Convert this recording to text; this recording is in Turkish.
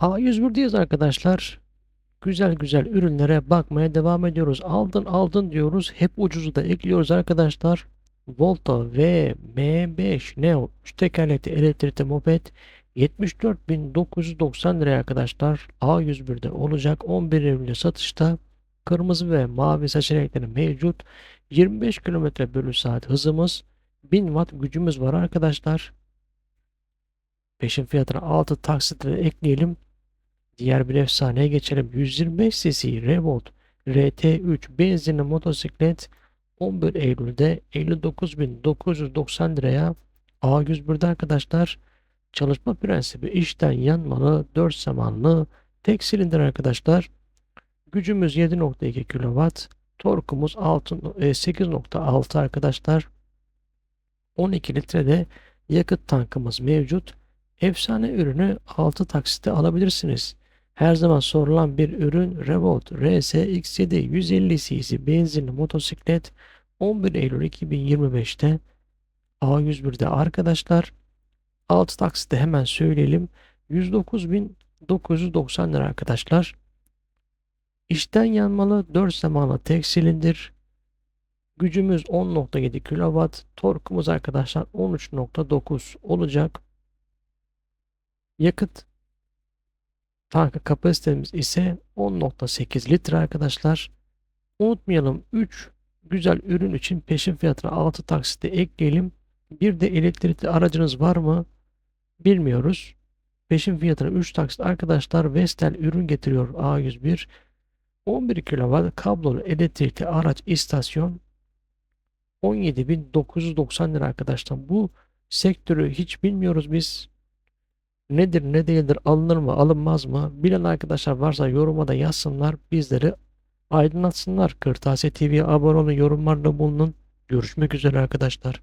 A101'deyiz arkadaşlar. Güzel güzel ürünlere bakmaya devam ediyoruz. Aldın aldın diyoruz. Hep ucuzu da ekliyoruz arkadaşlar. Volta V M5 Neo 3 tekerlekli elektrikli moped 74.990 liraya arkadaşlar. A101'de olacak 11 Eylül'de satışta. Kırmızı ve mavi seçenekleri mevcut. 25 km bölü saat hızımız 1000 watt gücümüz var arkadaşlar. Peşin fiyatına 6 taksitle ekleyelim. Diğer bir efsaneye geçelim. 125 cc Revolt RT3 benzinli motosiklet 11 Eylül'de 59.990 liraya A101'de arkadaşlar çalışma prensibi içten yanmalı 4 zamanlı tek silindir arkadaşlar. Gücümüz 7.2 kW. Torkumuz 6 e, 8.6 arkadaşlar. 12 litrede yakıt tankımız mevcut. Efsane ürünü 6 taksitte alabilirsiniz. Her zaman sorulan bir ürün Revolt RS X7 150 cc benzinli motosiklet 11 Eylül 2025'te A101'de arkadaşlar 6 taksitte hemen söyleyelim 109.990 lira arkadaşlar. İçten yanmalı 4 zamanlı tek silindir. Gücümüz 10.7 kW. Torkumuz arkadaşlar 13.9 olacak. Yakıt tankı kapasitemiz ise 10.8 litre arkadaşlar. Unutmayalım 3 güzel ürün için peşin fiyatına 6 taksitte ekleyelim. Bir de elektrikli aracınız var mı? Bilmiyoruz. Peşin fiyatına 3 taksit arkadaşlar Vestel ürün getiriyor A101. 11 kW kablolu elektrikli araç istasyon 17.990 lira arkadaşlar. Bu sektörü hiç bilmiyoruz biz. Nedir ne değildir alınır mı alınmaz mı? Bilen arkadaşlar varsa yoruma da yazsınlar. Bizleri aydınlatsınlar. Kırtasiye TV'ye abone olun yorumlarda bulunun. Görüşmek üzere arkadaşlar.